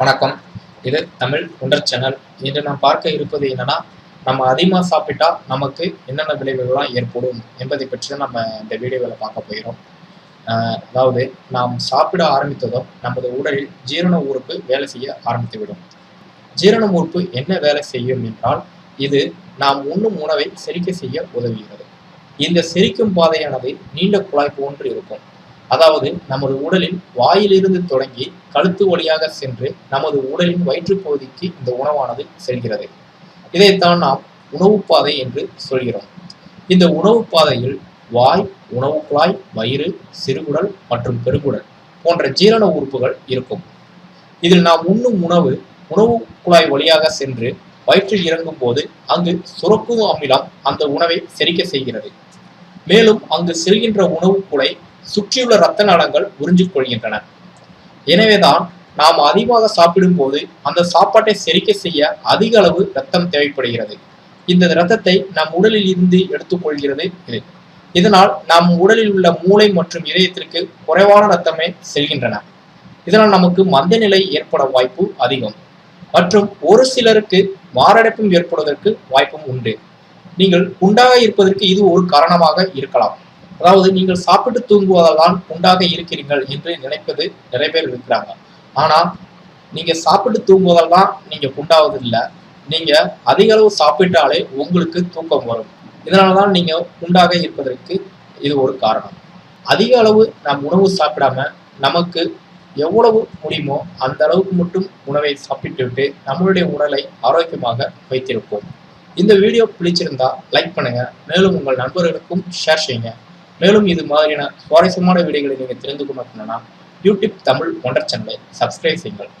வணக்கம். இது தமிழ் உண்டர் சேனல். இன்று நாம் பார்க்க இருப்பது என்னன்னா நம்ம அதிகமாக சாப்பிட்டா நமக்கு என்னென்ன விளைவுகள்லாம் ஏற்படும் என்பதை பற்றி தான் நம்ம இந்த வீடியோவில் பார்க்க போகிறோம். அதாவது நாம் சாப்பிட ஆரம்பித்ததும் நமது உடலில் ஜீரண உறுப்பு வேலை செய்ய ஆரம்பித்துவிடும். ஜீரண உறுப்பு என்ன வேலை செய்யும் என்றால் இது நாம் உண்ணும் உணவை செரிக்க செய்ய உதவுகிறது. இந்த செரிக்கும் பாதையானது நீண்ட குழாய் போன்று இருக்கும். அதாவது நமது உடலின் வாயிலிருந்து தொடங்கி கழுத்து வழியாக சென்று நமது உடலின் வயிற்றுப் பகுதிக்கு இந்த உணவானது செல்கிறது. இதைத்தான் நாம் உணவுப் பாதை என்று சொல்கிறோம். இந்த உணவு பாதையில் வாய் உணவு குழாய் வயிறு சிறுகுடல் மற்றும் பெருகுடல் போன்ற ஜீரண உறுப்புகள் இருக்கும். இதில் நாம் உண்ணும் உணவு உணவு குழாய் வழியாக சென்று வயிற்றில் இறங்கும் போது அங்கு சுரக்கும் அமிலம் அந்த உணவை செரிக்க செய்கிறது. மேலும் அங்கு செல்கின்ற உணவு குழை சுற்றியுள்ள இரத்த நாளங்கள் உறிஞ்சிக் கொள்கின்றன. எனவேதான் நாம் அதிகமாக சாப்பிடும் போது அந்த சாப்பாட்டை செரிக்க செய்ய அதிக அளவு ரத்தம் தேவைப்படுகிறது. இந்த இரத்தத்தை நம் உடலில் இருந்து எடுத்துக்கொள்கிறது இது. இதனால் நம் உடலில் உள்ள மூளை மற்றும் இதயத்திற்கு குறைவான ரத்தமே செல்கின்றன. இதனால் நமக்கு மந்த நிலை ஏற்பட வாய்ப்பு அதிகம். மற்றும் ஒரு சிலருக்கு மாரடைப்பும் ஏற்படுவதற்கு வாய்ப்பும் உண்டு. நீங்கள் குண்டாக இருப்பதற்கு இது ஒரு காரணமாக இருக்கலாம். அதாவது நீங்கள் சாப்பிட்டு தூங்குவதால்தான் உண்டாக இருக்கிறீர்கள் என்று நினைப்பது நிறைய பேர் இருக்கிறாங்க. ஆனா நீங்க சாப்பிட்டு தூங்குவதால் தான் நீங்க குண்டாவது இல்லை நீங்க அதிக அளவு சாப்பிட்டாலே உங்களுக்கு தூக்கம் வரும். இதனாலதான் நீங்க குண்டாக இருப்பதற்கு இது ஒரு காரணம். அதிக அளவு நாம் உணவு சாப்பிடாம நமக்கு எவ்வளவு முடியுமோ அந்த அளவுக்கு மட்டும் உணவை சாப்பிட்டுவிட்டு நம்மளுடைய உடலை ஆரோக்கியமாக வைத்திருப்போம். இந்த வீடியோ பிடிச்சிருந்தா லைக் பண்ணுங்க. மேலும் உங்கள் நண்பர்களுக்கும் ஷேர் செய்யுங்க. மேலும் இது மாதிரியான சுவாரஸ்யமான வீடியோகளை நீங்கள் தெரிந்து கொள்ளணும்னா யூடியூப் தமிழ் ஒன்றர் சேனலை சப்ஸ்கிரைப் செய்யுங்கள்.